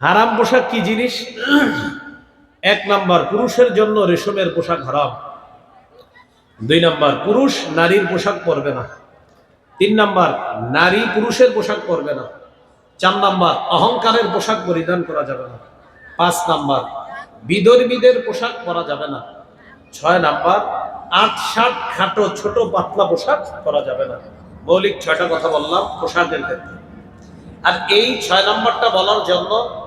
হারাম পোশাক কি জিনিস? এক নাম্বার, পুরুষের জন্য রেশমের পোশাক হারাম। দুই নাম্বার, পুরুষ নারীর পোশাক পরবে না। তিন নাম্বার, নারী পুরুষের পোশাক পরবে না। চার নাম্বার, অহংকারের পোশাক পরিধান করা যাবে না। পাঁচ নাম্বার বিদর্মীদের পোশাক পরা যাবে না। ছয় নাম্বার আট ষাট খাটো ছোট পাতলা পোশাক পরা যাবে না। মৌলিক ছয়টা কথা বললাম পোশাকের ক্ষেত্রে। আর এই ছয় নম্বরটা বলার জন্য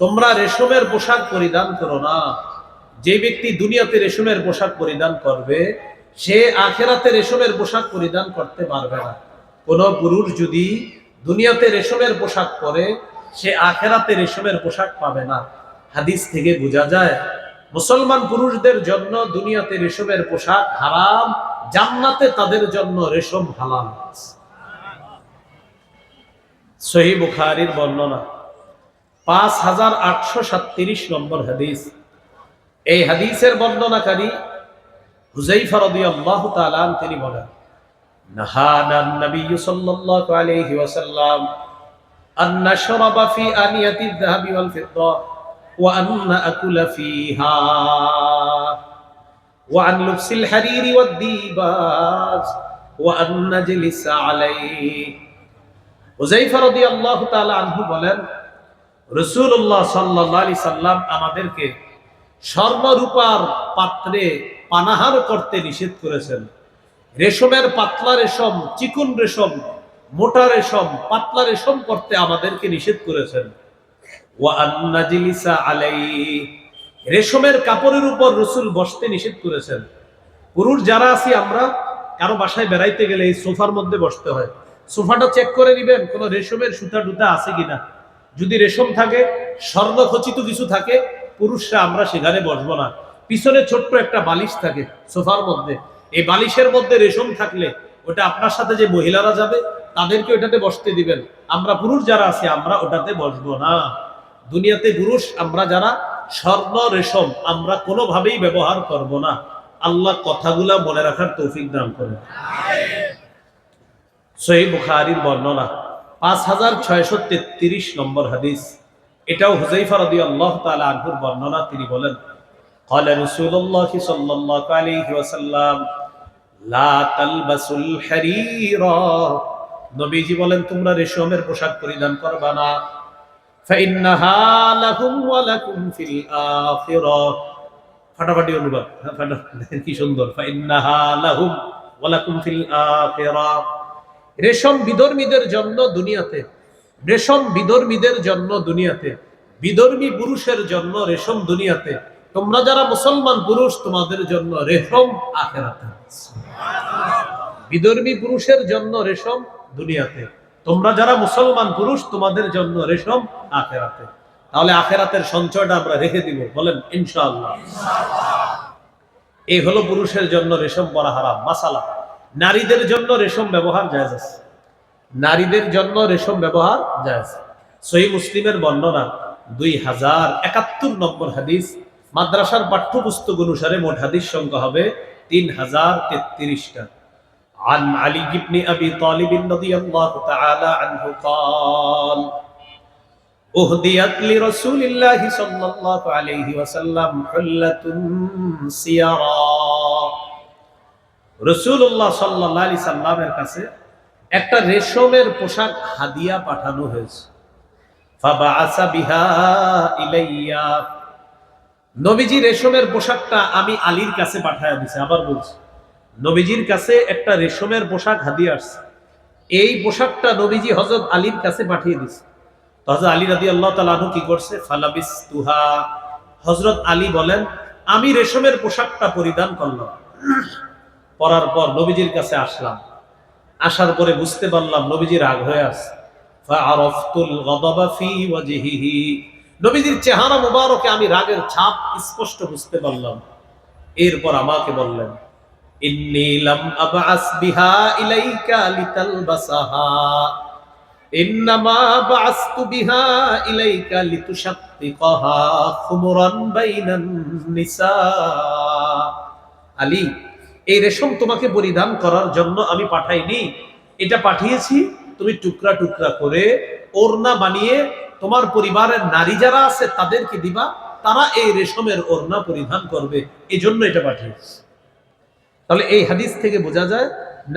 তোমরা রেশমের পোশাক পরিধান করো না। যে ব্যক্তি দুনিয়াতে রেশমের পোশাক পরিধান করবে, সে আখেরাতে রেশমের পোশাক পরিধান করতে পারবে না। কোন পুরুষ যদি দুনিয়াতে রেশমের পোশাক পরে, সে আখেরাতে রেশমের পোশাক পাবে না। হাদিস থেকে বোঝা যায়, মুসলমান পুরুষদের জন্য দুনিয়াতে রেশমের পোশাক হারাম, জান্নাতে তাদের জন্য রেশম হালাল। সহি বুখারির বর্ণনা। পাঁচ হাজার আটশো সাতত্রিশ নম্বর হাদিস। এই হাদিসের বর্ণনাকারী হুজাইফা রদি আল্লাহ তালান তিনি বলেন নাহানান নবী সাল্লাল্লাহু আলাইহি ওয়াসাল্লাম আন নাশরাবা ফি আনিয়াতি যাহাবি ওয়াল ফিদ্দা ওয়া আন নাকুলা ফিহা ওয়া আন লুবসিল হারিরি ওয়াদ দিবাজ ওয়া আনহু বলেন রাসূলুল্লাহ সাল্লাল্লাহু আলাইহি সাল্লাম আমাদেরকে স্বর্ণরূপার পাত্রে পানাহার করতে নিষেধ করেছেন। রেশমের পাতলা রেশম, চিকুন রেশম, মোটা রেশম, পাতলা রেশম করতে আমাদেরকে নিষেধ করেছেন। রেশমের কাপড়ের উপর রসুল বসতে নিষেধ করেছেন। পুরুষ যারা আছি আমরা, কারও বাসায় বেড়াইতে গেলে এই সোফার মধ্যে বসতে হয়। সোফাটা চেক করে নিবেন, কোন রেশমের সুতা টুতা আছে কিনা। যদি রেশম থাকে স্বর্ণ খচিত কিছু থাকে, পুরুষরা আমরা সেখানে বসবো না। পিছনে ছোট্ট একটা বালিশ থাকে সোফার মধ্যে। এই বালিশের মধ্যে রেশম থাকলে ওটা আপনার সাথে যে মহিলারা যাবে, তাদেরকে ওটাতে বসতে দিবেন। আমরা পুরুষ যারা আছি, আমরা ওটাতে বসবো না। দুনিয়াতে পুরুষ, আমরা যারা স্বর্ণ, রেশম, আমরা কোনোভাবেই ব্যবহার করব না। আল্লাহ কথাগুলা মনে রাখার তৌফিক দান করুন। সহি বুখারির বর্ণনা। পাঁচ হাজার ছয়শো তেত্রিশ নম্বর হাদিস এটাও হুজাইফা রদি আল্লাহ তালা আনহুর বর্ণনা তিনি বলেন قال رسول الله صلى الله عليه وسلم لا تلبسوا الحرير নবীজি বলেন তোমরা রেশমের পোশাক পরিধান করবা না فإنها لهم ولكم في الآخرة ফাটাফাটি অনুবাদ হ্যাঁ, ফাটাফাটি কি সুন্দর فإنها لهم ولكم في الآخرة রেশম বিধর্মীদের জন্য দুনিয়াতে, রেশম বিধর্মীদের জন্য দুনিয়াতে, বিধর্মী পুরুষের জন্য রেশম দুনিয়াতে। তোমরা যারা মুসলমান পুরুষ, তোমাদের জন্য রেশম আখেরাতে। বিধর্মী পুরুষের জন্য রেশম দুনিয়াতে। তোমরা যারা মুসলমান পুরুষ, তোমাদের জন্য রেশম আখেরাতে। তাহলে আখেরাতের সঞ্চয়টা আমরা রেখে দিব, বলেন, ইনশাআল্লাহ। এই হলো পুরুষের জন্য রেশম পরা হারাম, মাসালা। নারীদের জন্য রেশম ব্যবহার জায়েজ আছে নারীদের জন্য রেশম ব্যবহার জায়েজ সহি মুসলিমের বর্ণনা দুই হাজার একাত্তর নম্বর হাদিস মাদ্রাসার পাঠ্যপুস্তক অনুসারে মোট হাদিস সংখ্যা হবে তিন হাজার তেত্রিশটা عن علي بن أبي طالب رضي الله تعالى عنه قال أهديت لرسول الله صلى الله عليه وسلم حلة سيرا রসুল্লাহ সাল্লাহ সাল্লামের কাছে একটা রেশমের পোশাক হাদিয়া পাঠানো হয়েছে। ফাবাআসা বিহা ইলাইয়া। নবীজি রেশমের পোশাকটা আমি আলীর কাছে পাঠায়া দিছে, আবার বলছি, নবীজির কাছে একটা রেশমের পোশাক হাদিয়া আসছে। এই পোশাকটা নবীজি হজরত আলীর কাছে পাঠিয়ে দিছে। হজরত আলী রাদি আল্লাহ তালু কি করছে? ফালাবিস তুহা হজরত আলী বলেন, আমি রেশমের পোশাকটা পরিধান করলাম। পরার পর নবীজির কাছে আসলাম। আসার পরে বুঝতে পারলাম নবীজি রাগ হয়ে আছে। নবীজির চেহারা মুবারকে আমি রাগের ছাপ স্পষ্ট বুঝতে পারলাম। এরপর আমাকে বললেন আলী এই রেশম তোমাকে পরিধান করার জন্য আমি পাঠাইনি। এটা পাঠিয়েছি, তুমি টুকরা টুকরা করে ওড়না বানিয়ে তোমার পরিবারের নারী যারা আছে তাদেরকে দিবা, তারা এই রেশমের ওড়না পরিধান করবে। এই জন্য এটা পাঠিয়েছি। তাহলে এই হাদিস থেকে বোঝা যায়,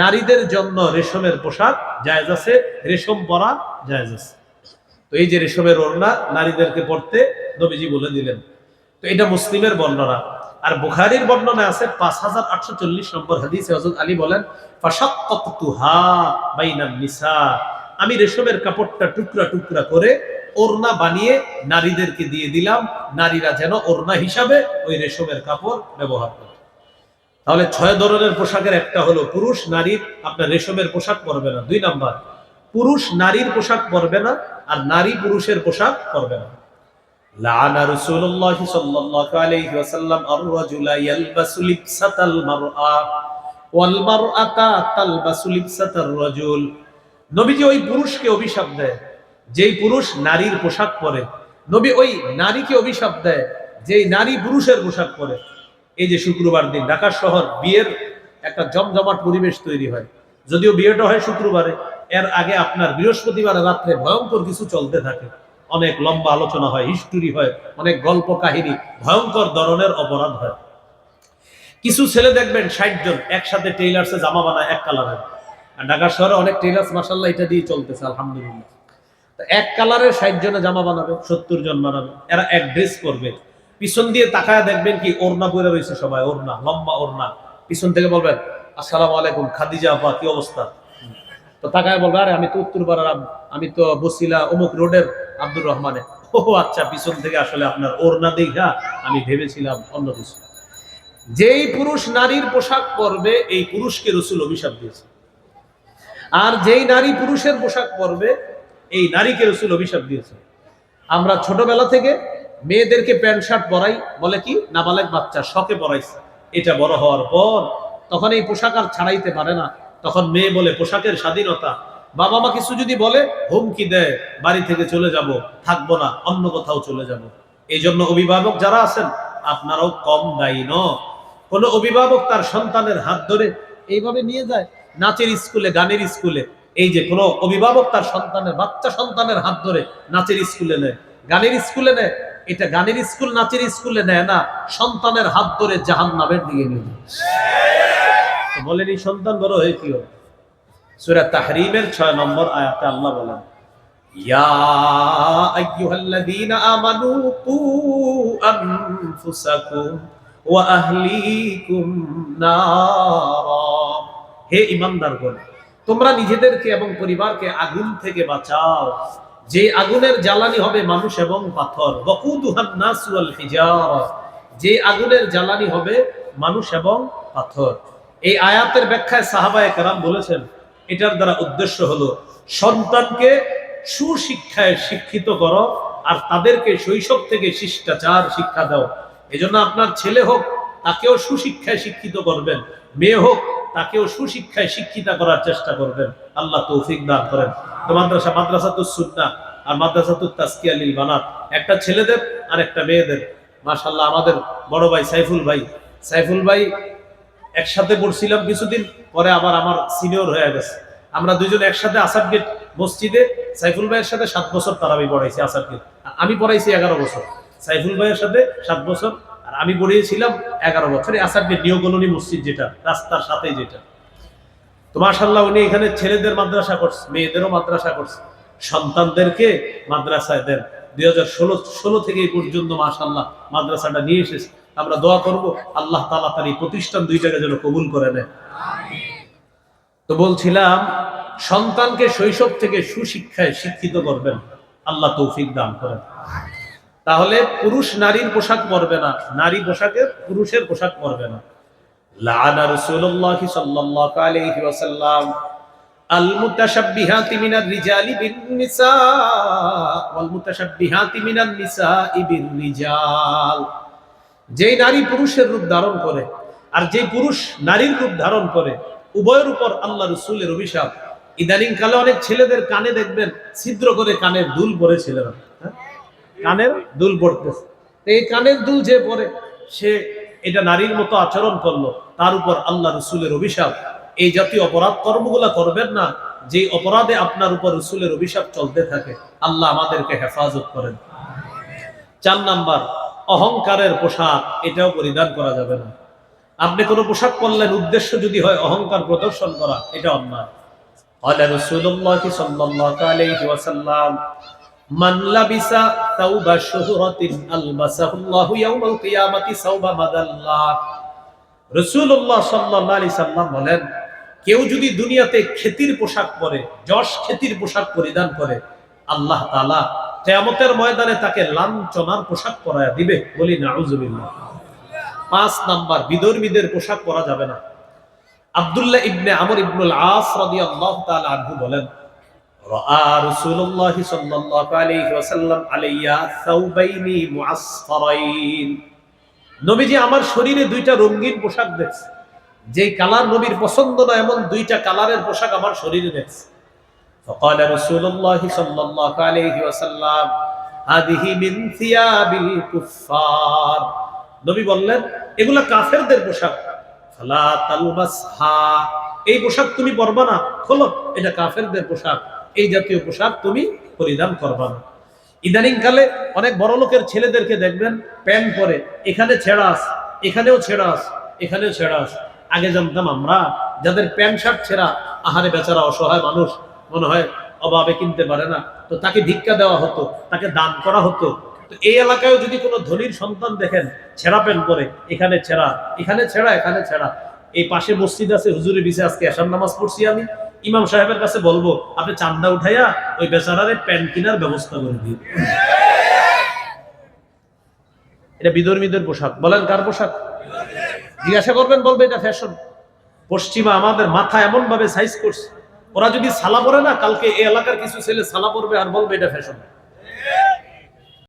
নারীদের জন্য রেশমের পোশাক জায়েজ আছে, রেশম পরা জায়েজ আছে। তো এই যে রেশমের ওড়না নারীদেরকে পড়তে নবীজি বলে দিলেন। তো এটা মুসলিমের বর্ণনা। আর বুখারীর বর্ণনা আছে পাঁচ হাজার আটশো চল্লিশ নম্বর হাদিসে হজরত আলী বলেন আমি রেশমের কাপড়টা টুকরা টুকরা করে ওড়না বানিয়ে নারীদেরকে দিয়ে দিলাম, নারীরা যেন ওড়না হিসাবে ওই রেশমের কাপড় ব্যবহার করে। তাহলে ছয় ধরনের পোশাকের একটা হলো পুরুষ নারীর আপনার রেশমের পোশাক পরবে না। দুই নাম্বার, পুরুষ নারীর পোশাক পরবে না আর নারী পুরুষের পোশাক পরবে না। লানা রাসূলুল্লাহ সাল্লাল্লাহু আলাইহি ওয়াসাল্লাম আর-রাজুলা ইয়ালবাসু লিবসাতাল মারআ ওয়াল মারআতা তালবাসু লিবসাতার রাজুল। নবীজি ওই পুরুষকে অভিশাপ দেয়, যেই পুরুষ নারীর পোশাক পরে। নবী ওই নারীকে অভিশাপ দেয়, যেই নারী পুরুষের পোশাক পরে। এই যে শুক্রবার দিন, ঢাকা শহর বিয়ের একটা জমজমাট পরিবেশ তৈরি হয়। যদিও বিয়েটা হয় শুক্রবারে, এর আগে আপনার বৃহস্পতিবার রাত্রে ভয়ঙ্কর কিছু চলতে থাকে। অনেক লম্বা আলোচনা হয় হিস্টোরি হয়, অনেক গল্প কাহিনী, ভয়ঙ্কর ধরনের অপরাধ হয়। কিছু ছেলে দেখবেন ষাট জন একসাথে টেইলার্সে জামা বানায় এক কালারের আর ঢাকা শহরে অনেক টেইলার্স মাসাল্লাহ এটা দিয়ে চলতেছে, আলহামদুলিল্লাহ। এক কালারের ষাট জনে জামা বানাবে, সত্তর জন বানাবে, এরা এক ড্রেস করবে পিছন দিয়ে তাকায় দেখবেন কি ওরনা পরে রয়েছে সবাই ওরনা লম্বা ওড়না। পিছন থেকে বলবেন, আসসালামু আলাইকুম, খাদিজা আপা, কি অবস্থা? তো তাকায় বলবে, আরে, আমি তো উত্তর পাড়ার আমি তো বসিলা অমুক রোডের আব্দুর রহমানে। ও আচ্ছা পিছন থেকে আসলে আপনার ওড়না দেখা আমি ভেবেছিলাম অন্য কিছু। যেই পুরুষ নারীর পোশাক পরবে, এই পুরুষকে রসুল অভিশাপ দিয়েছে। আর যেই নারী পুরুষের পোশাক পরবে, এই নারীকে রসুল অভিশাপ দিয়েছে। আমরা ছোটবেলা থেকে মেয়েদেরকে প্যান্ট শার্ট পরাই, বলে কি? নাবালেক বাচ্চা শখে পরাইছে। এটা বড় হওয়ার পর তখন এই পোশাক আর ছাড়াইতে পারে না। তখন মেয়ে বলে, পোশাকের স্বাধীনতা বাবা মা কিছু যদি বলে, হুমকি দেয় বাড়ি থেকে চলে যাব, থাকব না, অন্য কোথাও চলে যাব। এই জন্য অভিভাবক যারা আছেন, আপনারাও কম দায়ী ন কোন অভিভাবক তার সন্তানের হাত ধরে এইভাবে নিয়ে যায়, নাচের স্কুলে, গানের স্কুলে। এই যে কোনো অভিভাবক তার সন্তানের, বাচ্চা সন্তানের হাত ধরে নাচের স্কুলে নেয়, গানের স্কুলে নেয়। এটা গানের স্কুল, নাচের স্কুলে নেয় না, সন্তানের হাত ধরে জাহান নামের দিকে নিয়ে যায়। বলেন, এই সন্তান বড় হয়ে কি হবে? সূরা তাহরিমের ছয় নম্বর আয়াতে আল্লাহ বলেন, ইয়া হে তোমরা নিজেদেরকে এবং পরিবারকে আগুন থেকে বাঁচাও। যে আগুনের জ্বালানি হবে মানুষ এবং পাথর। যে আগুনের জ্বালানি হবে মানুষ এবং পাথর। এই আয়াতের ব্যাখ্যায় সাহাবায়ে কেরাম বলেছেন এটার দ্বারা উদ্দেশ্য হলো, সন্তানকে সুশিক্ষায় শিক্ষিত করো আর তাদেরকে শৈশব থেকে শিষ্টাচার শিক্ষা দাও। এজন্য আপনার ছেলে হোক, তাকেও সুশিক্ষায় শিক্ষিত করবেন। মেয়ে হোক, তাকেও সুশিক্ষায় শিক্ষিতা করার চেষ্টা করবেন। আল্লাহ তৌফিক দান করেন। তো মাদ্রাসা মাদ্রাসা তো সুন্না আর মাদ্রাসা তো তাস্কিয়া লিল বানাত। একটা ছেলেদের আর একটা মেয়েদের। মাশাল্লাহ আমাদের বড় ভাই সাইফুল ভাই। সাইফুল ভাই একসাথে পড়ছিলাম কিছুদিন, পরে আবার আমার সিনিয়র হয়ে গেছে। আমরা দুজন একসাথে আসাদ গেট মসজিদে, সাইফুল ভাইয়ের সাথে সাত বছর তারাবি পড়াইছি আসাদ গেট। আমি পড়াইছি এগারো বছর। সাইফুল ভাইয়ের সাথে সাত বছর, আর আমি পড়িয়েছিলাম এগারো বছর। আসাদ গেট নিউ কলোনি মসজিদ যেটা, রাস্তার সাথেই যেটা। তো মাশাল্লাহ উনি এখানে ছেলেদের মাদ্রাসা করছে, মেয়েদেরও মাদ্রাসা করছে। সন্তানদেরকে মাদ্রাসায় দেন। দুই হাজার ষোলো ষোলো থেকে এই পর্যন্ত মাশাল্লাহ মাদ্রাসাটা নিয়ে এসেছে। আমরা দোয়া করব, আল্লাহ তালা তার এই প্রতিষ্ঠান দুই জায়গায় যেন কবুল করে নেয়। তো বলছিলাম, সন্তানকে শৈশব থেকে সুশিক্ষায় শিক্ষিত করবেন, আল্লাহ তৌফিক দান করেন। তাহলে পুরুষ নারীর পোশাক পরবে না, নারী পোশাকের পুরুষের পোশাক পরবে না। লাআনা রাসূলুল্লাহ সাল্লাল্লাহু আলাইহি ওয়াসাল্লাম আল মুতাশাব্বিহাতি মিনার রিজালি বিন নিসা ওয়াল মুতাশাব্বিহাতি মিনান নিসাই বির রিজাল যেই নারী পুরুষের রূপ ধারণ করে আর যে পুরুষ নারীর রূপ ধারণ করে, উভয়ের উপর আল্লাহ রসুলের অভিশাপ। ইদানিং কালে অনেক ছেলেদের কানে দেখবেন, ছিদ্র করে কানের দুল পরে ছেলেরা। হ্যাঁ? কানের দুল পড়তেছে এই কানের দুল যে পরে, সে এটা নারীর মতো আচরণ করল, তার উপর আল্লাহ রসুলের অভিশাপ। এই জাতীয় অপরাধ কর্মগুলা করবেন না যে অপরাধে আপনার উপর রসুলের অভিশাপ চলতে থাকে, আল্লাহ আমাদেরকে হেফাজত করেন। চার নাম্বার অহংকারের পোশাক এটাও পরিধান করা যাবে না আপনি কোনো পোশাক পরলেন উদ্দেশ্য যদি হয় অহংকার প্রদর্শন করা এটা অন্যায় قال رسول الله صلى الله عليه وسلم من لبس ثوب شهرة ألبسه الله يوم القيامة ثوب مذلة রসুল্লাহ সাল্লাহ আলি সাল্লাম বলেন কেউ যদি দুনিয়াতে খেতির পোশাক পরে যশ খেতির পোশাক পরিধান করে আল্লাহ তালা কেয়ামতের ময়দানে তাকে লাঞ্ছনার পোশাক পরায়া দিবে বলি নাউজুবিল্লাহ। পাঁচ নাম্বার বিদর্মীদের পোশাক পরা যাবে না। আব্দুল্লাহ ইবনে আমর ইবনুল আস রাদিয়াল্লাহু তাআলা আনহু বলেন, রাআ রাসূলুল্লাহ সাল্লাল্লাহু আলাইহি ওয়াসাল্লাম আলাইয়া সাউবাইনি মুআসফারাইন নবীজি আমার শরীরে দুইটা রঙিন পোশাক দেখছে। যে কালার নবীর পছন্দ না, এমন দুইটা কালারের পোশাক আমার শরীরে দেখছে। فقال رسول الله صلى الله عليه وسلم هذه من ثياب الكفار নবী বললেন এগুলা কাফেরদের পোশাক ফালা তালবাসহা এই পোশাক তুমি পরবা না খোলো এটা কাফেরদের পোশাক এই জাতীয় পোশাক তুমি পরিধান করবা না ইদানিং কালে অনেক বড় লোকের ছেলেদেরকে দেখবেন প্যান্ট পরে এখানে ছেঁড়া আস এখানেও ছেঁড়া আস এখানেও ছেঁড়া আস আগে জানতাম আমরা যাদের প্যান্ট শার্ট ছেঁড়া আহারে বেচারা অসহায় মানুষ মনে হয় অভাবে কিনতে পারে না। তো তাকে ভিক্ষা দেওয়া হতো, তাকে দান করা হতো। তো এই এলাকায় যদি কোনো ধনীর সন্তান দেখেন, ছেঁড়া প্যান্ট পরে, এখানে ছেঁড়া এখানে ছেঁড়া এখানে ছেঁড়া। এই পাশে মসজিদ আছে হুজুরের বিষয়ে আজকে এসার নামাজ পড়ছি আমি। ইমাম সাহেবের কাছে বলব, আপনি চান্দা উঠাইয়া ওই বেচারারে প্যান্ট কেনার ব্যবস্থা করে দিন। এটা বিধর্মীদের পোশাক। বলেন, কার পোশাক? জিজ্ঞাসা করবেন, বলবে এটা ফ্যাশন। পশ্চিমা আমাদের মাথা এমন ভাবে সাইজ করছে। ওরা যদি সালা পরে না, কালকে এই এলাকার কিছু ছেলে সালা পরবে আর বলবে এটা ফ্যাশন